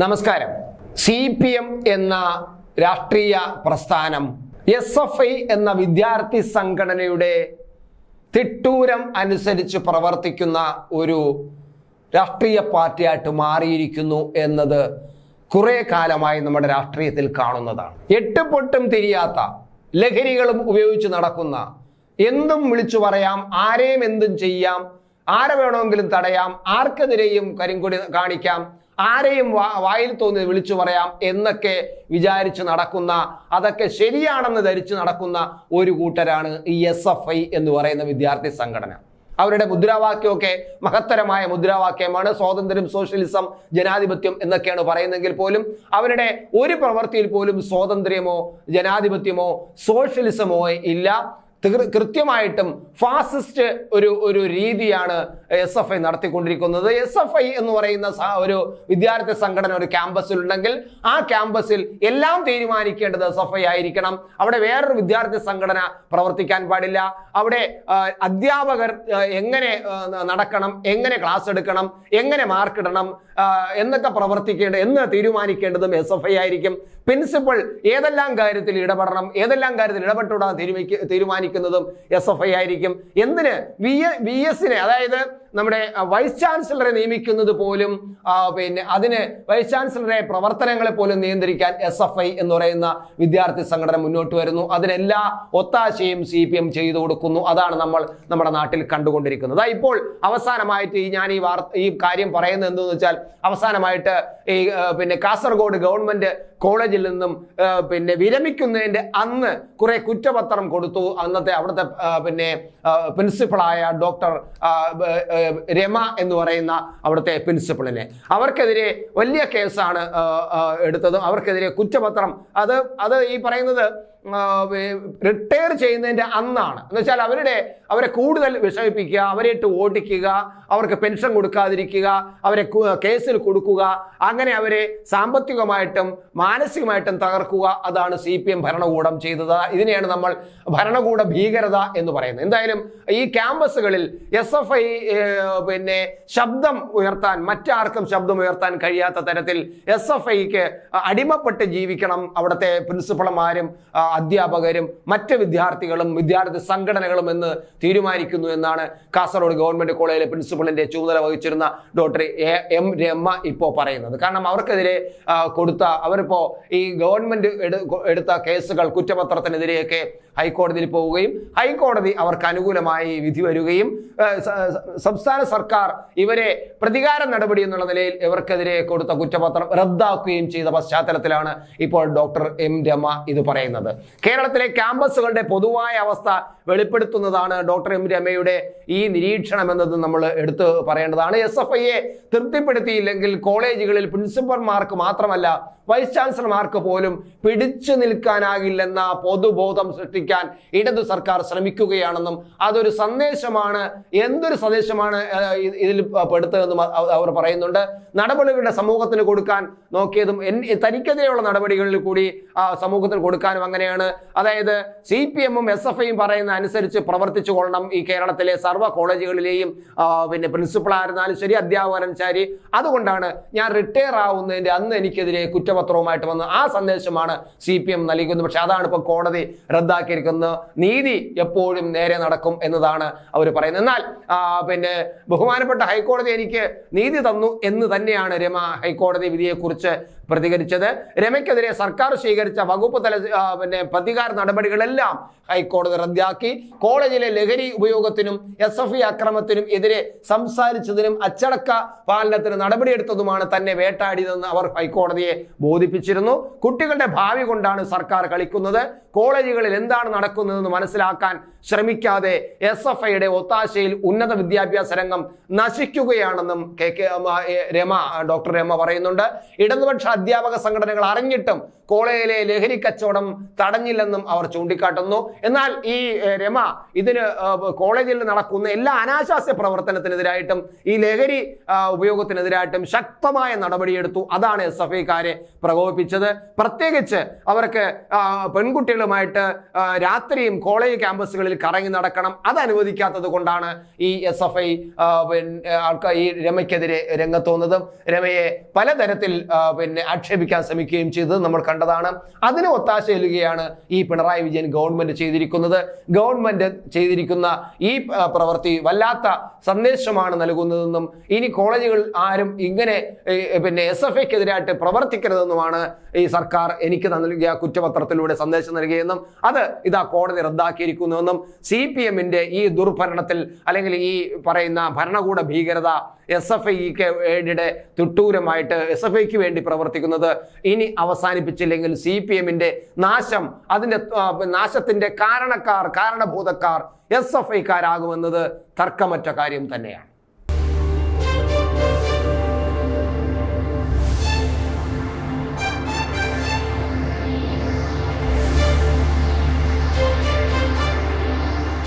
നമസ്കാരം. C P M എന്ന രാഷ്ട്രീയ പ്രസ്ഥാനം എസ് എഫ് ഐ എന്ന വിദ്യാർത്ഥി സംഘടനയുടെ തിട്ടൂരം അനുസരിച്ച് പ്രവർത്തിക്കുന്ന ഒരു രാഷ്ട്രീയ പാർട്ടിയായിട്ട് മാറിയിരിക്കുന്നു എന്നത് കുറേ കാലമായി നമ്മുടെ രാഷ്ട്രീയത്തിൽ കാണുന്നതാണ്. എട്ട് പൊട്ടും തിരിയാത്ത ലഹരികളും ഉപയോഗിച്ച് നടക്കുന്ന എന്തും വിളിച്ചു പറയാം ആരെയും എന്തും ചെയ്യാം ആരെ വേണമെങ്കിലും തടയാം ആർക്കെതിരെയും കരിങ്കൊടി കാണിക്കാം ആരെയും വായിൽ തോന്നി വിളിച്ചു പറയാം എന്നൊക്കെ വിചാരിച്ച് നടക്കുന്ന അതൊക്കെ ശരിയാണെന്ന് ധരിച്ച് നടക്കുന്ന ഒരു കൂട്ടരാണ് ഈ എസ് എഫ് ഐ എന്ന് പറയുന്ന വിദ്യാർത്ഥി സംഘടന. അവരുടെ മുദ്രാവാക്യമൊക്കെ മഹത്തരമായ മുദ്രാവാക്യമാണ്. സ്വാതന്ത്ര്യം സോഷ്യലിസം ജനാധിപത്യം എന്നൊക്കെയാണ് പറയുന്നെങ്കിൽ പോലും അവരുടെ ഒരു പ്രവൃത്തിയിൽ പോലും സ്വാതന്ത്ര്യമോ ജനാധിപത്യമോ സോഷ്യലിസമോ ഇല്ല. കൃത്യമായിട്ടും ഫാസിസ്റ്റ് ഒരു ഒരു രീതിയാണ് എസ് എഫ് ഐ നടത്തിക്കൊണ്ടിരിക്കുന്നത്. എസ് എഫ് ഐ എന്ന് പറയുന്ന ഒരു വിദ്യാർത്ഥി സംഘടന ഒരു ക്യാമ്പസിൽ ഉണ്ടെങ്കിൽ ആ ക്യാമ്പസിൽ എല്ലാം തീരുമാനിക്കേണ്ടത് എസ് എഫ് ഐ ആയിരിക്കണം. അവിടെ വേറൊരു വിദ്യാർത്ഥി സംഘടന പ്രവർത്തിക്കാൻ പാടില്ല. അവിടെ അധ്യാപകർ എങ്ങനെ നടക്കണം എങ്ങനെ ക്ലാസ് എടുക്കണം എങ്ങനെ മാർക്ക് ഇടണം എന്നൊക്കെ പ്രവർത്തിക്കേണ്ട എന്ന് തീരുമാനിക്കേണ്ടതും എസ് എഫ് ഐ ആയിരിക്കും. പ്രിൻസിപ്പൾ ഏതെല്ലാം കാര്യത്തിൽ ഇടപെടണം ഏതെല്ലാം കാര്യത്തിൽ ഇടപെട്ടുകൂടാൻ തീരുമാനിക്ക തീരുമാനിക്കുന്നതും എസ് എഫ് ഐ ആയിരിക്കും. എന്തിന്? വി വി എസിനെ അതായത് നമ്മുടെ വൈസ് ചാൻസലറെ നിയമിക്കുന്നത് പോലും പിന്നെ അതിന് വൈസ് ചാൻസലറെ പ്രവർത്തനങ്ങളെ പോലും നിയന്ത്രിക്കാൻ എസ് എഫ് ഐ എന്ന് പറയുന്ന വിദ്യാർത്ഥി സംഘടന മുന്നോട്ട് വരുന്നു. അതിനെല്ലാ ഒത്താശയും സി പി എം ചെയ്തു കൊടുക്കുന്നു. അതാണ് നമ്മൾ നമ്മുടെ നാട്ടിൽ കണ്ടുകൊണ്ടിരിക്കുന്നത്. ഇപ്പോൾ അവസാനമായിട്ട് ഈ ഞാൻ ഈ വാർത്ത ഈ കാര്യം പറയുന്നത് എന്തെന്ന് വെച്ചാൽ അവസാനമായിട്ട് ഈ പിന്നെ കാസർഗോഡ് ഗവൺമെന്റ് കോളേജിൽ നിന്നും പിന്നെ വിരമിക്കുന്നതിന്റെ അന്ന് കുറെ കുറ്റപത്രം കൊടുത്തു. അന്നത്തെ അവിടുത്തെ പിന്നെ പ്രിൻസിപ്പളായ ഡോക്ടർ രമ എന്ന് പറയുന്ന അവിടുത്തെ പ്രിൻസിപ്പളിനെ. അവർക്കെതിരെ വലിയ കേസാണ് എടുത്തത് അവർക്കെതിരെ കുറ്റപത്രം. അത് അത് ഈ പറയുന്നത് റിട്ടയർ ചെയ്യുന്നതിന്റെ അന്നാണ്. എന്ന് വെച്ചാൽ അവരുടെ അവരെ കൂടുതൽ വിഷമിപ്പിക്കുക അവരെ ഇട്ട് ഓടിക്കുക അവർക്ക് പെൻഷൻ കൊടുക്കാതിരിക്കുക അവരെ കേസിൽ കൊടുക്കുക അങ്ങനെ അവരെ സാമ്പത്തികമായിട്ടും മാനസികമായിട്ടും തകർക്കുക അതാണ് സി പി എം ഭരണകൂടം ചെയ്തത്. ഇതിനെയാണ് നമ്മൾ ഭരണകൂട ഭീകരത എന്ന് പറയുന്നത്. എന്തായാലും ഈ ക്യാമ്പസുകളിൽ എസ് എഫ് ഐ പിന്നെ ശബ്ദം ഉയർത്താൻ മറ്റാർക്കും ശബ്ദം ഉയർത്താൻ കഴിയാത്ത തരത്തിൽ എസ് എഫ് ഐക്ക് അടിമപ്പെട്ട് ജീവിക്കണം അവിടുത്തെ പ്രിൻസിപ്പൾമാരും അധ്യാപകരും മറ്റ് വിദ്യാർത്ഥികളും വിദ്യാർത്ഥി സംഘടനകളും എന്ന് തീരുമാനിക്കുന്നു എന്നാണ് കാസർഗോഡ് ഗവൺമെന്റ് കോളേജിലെ പ്രിൻസിപ്പളിന്റെ ചുമതല വഹിച്ചിരുന്ന ഡോക്ടർ എ രമ ഇപ്പോൾ പറയുന്നത്. കാരണം അവർക്കെതിരെ കൊടുത്ത അവരിപ്പോ ഈ ഗവൺമെന്റ് എടുത്ത കേസുകൾ കുറ്റപത്രത്തിനെതിരെയൊക്കെ ഹൈക്കോടതിയിൽ പോവുകയും ഹൈക്കോടതി അവർക്ക് അനുകൂലമായി വിധി വരികയും സംസ്ഥാന സർക്കാർ ഇവരെ പ്രതികാര നടപടി എന്നുള്ള നിലയിൽ ഇവർക്കെതിരെ കൊടുത്ത കുറ്റപത്രം റദ്ദാക്കുകയും ചെയ്ത പശ്ചാത്തലത്തിലാണ് ഇപ്പോൾ ഡോക്ടർ എം രമ ഇത് പറയുന്നത്. കേരളത്തിലെ ക്യാമ്പസുകളുടെ പൊതുവായ അവസ്ഥ വെളിപ്പെടുത്തുന്നതാണ് ഡോക്ടർ എം രമയുടെ ഈ നിരീക്ഷണം എന്നത് നമ്മൾ എടുത്തു പറയേണ്ടതാണ്. എസ് എഫ് ഐയെ തൃപ്തിപ്പെടുത്തിയില്ലെങ്കിൽ കോളേജുകളിൽ പ്രിൻസിപ്പൽമാർക്ക് മാത്രമല്ല വൈസ് ചാൻസലർമാർക്ക് പോലും പിടിച്ചു നിൽക്കാനാകില്ലെന്ന പൊതുബോധം സൃഷ്ടിക്കാൻ ഇടതു സർക്കാർ ശ്രമിക്കുകയാണെന്നും അതൊരു സന്ദേശമാണ്. എന്തൊരു സന്ദേശമാണ് ഇതിൽ പെടുത്തതെന്നും അവർ പറയുന്നുണ്ട്. നടപടികളുടെ സമൂഹത്തിന് കൊടുക്കാൻ നോക്കിയതും തനിക്കെതിരെയുള്ള നടപടികളിൽ കൂടി സമൂഹത്തിന് കൊടുക്കാനും അങ്ങനെയാണ്. അതായത് സി പി എമ്മും എസ് എഫ് ഐയും പറയുന്ന അനുസരിച്ച് പ്രവർത്തിച്ചു കൊള്ളണം ഈ കേരളത്തിലെ സർവ കോളേജുകളിലെയും പിന്നെ പ്രിൻസിപ്പൾ ആയിരുന്നാലും ശരി അധ്യാപകനും ശരി. അതുകൊണ്ടാണ് ഞാൻ റിട്ടയർ ആവുന്നതിന്റെ അന്ന് എനിക്കെതിരെ കുറ്റപത്രവുമായിട്ട് വന്ന് ആ സന്ദേശമാണ് സി പി എം നൽകുന്നത്. പക്ഷെ അതാണ് ഇപ്പോൾ കോടതി റദ്ദാക്കിയിരിക്കുന്നത് നീതി എപ്പോഴും നേരെ നടക്കും എന്നതാണ് അവർ പറയുന്നത്. എന്നാൽ പിന്നെ ബഹുമാനപ്പെട്ട ഹൈക്കോടതി എനിക്ക് നീതി തന്നു എന്ന് തന്നെയാണ് രമ ഹൈക്കോടതി വിധിയെക്കുറിച്ച് പ്രതികരിച്ചത്. രമയ്ക്കെതിരെ സർക്കാർ സ്വീകരിച്ച വകുപ്പ് തല പിന്നെ പ്രതികാര നടപടികളെല്ലാം ഹൈക്കോടതി റദ്ദാക്കി. കോളേജിലെ ലഹരി ഉപയോഗത്തിനും എസ് എഫ് ഇ അക്രമത്തിനും എതിരെ സംസാരിച്ചതിനും അച്ചടക്ക പാലനത്തിന് നടപടിയെടുത്തതുമാണ് തന്നെ വേട്ടാടിയതെന്ന് അവർ ഹൈക്കോടതിയെ ബോധിപ്പിച്ചിരുന്നു. കുട്ടികളുടെ ഭാവി കൊണ്ടാണ് സർക്കാർ കളിക്കുന്നത്. കോളേജുകളിൽ എന്താണ് നടക്കുന്നതെന്ന് മനസ്സിലാക്കാൻ ശ്രമിക്കാതെ എസ് എഫ് ഐയുടെ ഒത്താശയിൽ ഉന്നത വിദ്യാഭ്യാസ രംഗം നശിക്കുകയാണെന്നും K K Rama doctor Rama പറയുന്നുണ്ട്. ഇടതുപക്ഷ അധ്യാപക സംഘടനകൾ അറിഞ്ഞിട്ടും കോളേജിലെ ലഹരി കച്ചവടം തടഞ്ഞില്ലെന്നും അവർ ചൂണ്ടിക്കാട്ടുന്നു. എന്നാൽ ഈ രമ ഇതിന് കോളേജിൽ നടക്കുന്ന എല്ലാ അനാശാസ്യ പ്രവർത്തനത്തിനെതിരായിട്ടും ഈ ലഹരി ഉപയോഗത്തിനെതിരായിട്ടും ശക്തമായ നടപടിയെടുത്തു. അതാണ് എസ് എഫ് ഐക്കാരെ പ്രകോപിപ്പിച്ചത്. പ്രത്യേകിച്ച് അവർക്ക് പെൺകുട്ടികളുമായിട്ട് രാത്രിയും കോളേജ് ക്യാമ്പസുകളിൽ കറങ്ങി നടക്കണം. അത് അനുവദിക്കാത്തത് കൊണ്ടാണ് ഈ എസ് എഫ് ഐ പിന്നെ ആൾക്കാർ ഈ രമയ്ക്കെതിരെ രംഗത്ത് വന്നതും രമയെ പലതരത്തിൽ പിന്നെ ആക്ഷേപിക്കാൻ ശ്രമിക്കുകയും ചെയ്തത് നമ്മൾ കണ്ടതാണ്. അതിന് ഒത്താശ ചെല്ലുകയാണ് ഈ പിണറായി വിജയൻ ഗവൺമെന്റ് ചെയ്തിരിക്കുന്നത്. ഗവൺമെന്റ് ചെയ്തിരിക്കുന്ന ഈ പ്രവൃത്തി വല്ലാത്ത സന്ദേശമാണ് നൽകുന്നതെന്നും ഇനി കോളേജുകൾ ആരും ഇങ്ങനെ പിന്നെ എസ് എഫ് ഐക്കെതിരായിട്ട് പ്രവർത്തിക്കരുതെന്നുമാണ് ഈ സർക്കാർ എനിക്ക് നൽകിയ കുറ്റപത്രത്തിലൂടെ സന്ദേശം നൽകിയെന്നും അത് ഇതാ കോടതി റദ്ദാക്കിയിരിക്കുന്നുവെന്നും സി പി എമ്മിന്റെ ഈ ദുർഭരണത്തിൽ അല്ലെങ്കിൽ ഈ പറയുന്ന ഭരണകൂട ഭീകരത എസ് എഫ് ഐയുടെ തുട്ടൂരമായിട്ട് എസ് എഫ് ഐക്ക് വേണ്ടി പ്രവർത്തിക്കുന്നത് ഇനി അവസാനിപ്പിച്ചില്ലെങ്കിൽ സി പി എമ്മിന്റെ നാശം അതിന്റെ നാശത്തിന്റെ കാരണക്കാർ കാരണഭൂതക്കാർ എസ് എഫ് ഐക്കാരാകുമെന്നത് തർക്കമറ്റ കാര്യം തന്നെയാണ്.